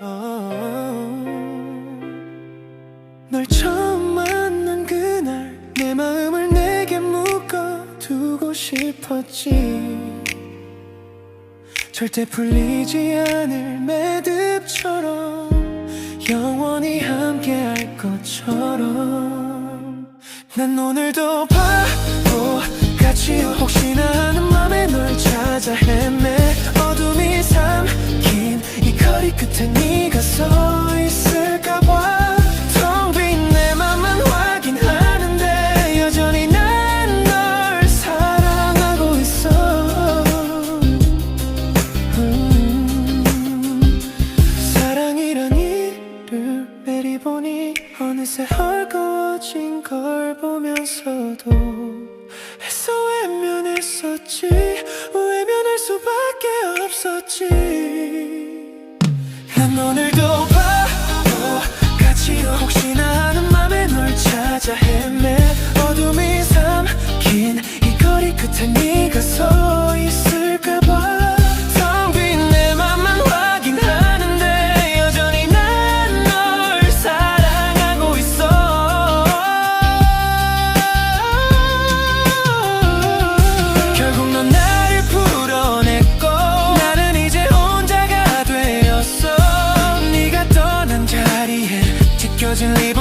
어, 어. 널 처음 만난 그날 내 마음을 내게 묶어두고 싶었지. 절대 풀리지 않을 매듭처럼 영원히 함께할 것처럼. 난 오늘도 바보 같이 혹시나 하는 맘에 널 찾아 헤매. 어둠이 삼킨 이 거리 끝에 서 있을까봐. 텅 빈 내 맘만 확인하는데 여전히 난 널 사랑하고 있어. 음, 사랑이란 이를 내리보니 어느새 헐거워진 걸 보면서도 애써 외면했었지 찾아 헤매. 어둠이 삼킨 이 거리 끝에 네가 서 있을까봐. 내맘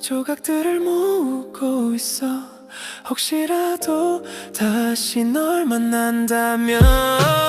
조각들을 모으고 있어. 혹시라도 다시 널 만난다면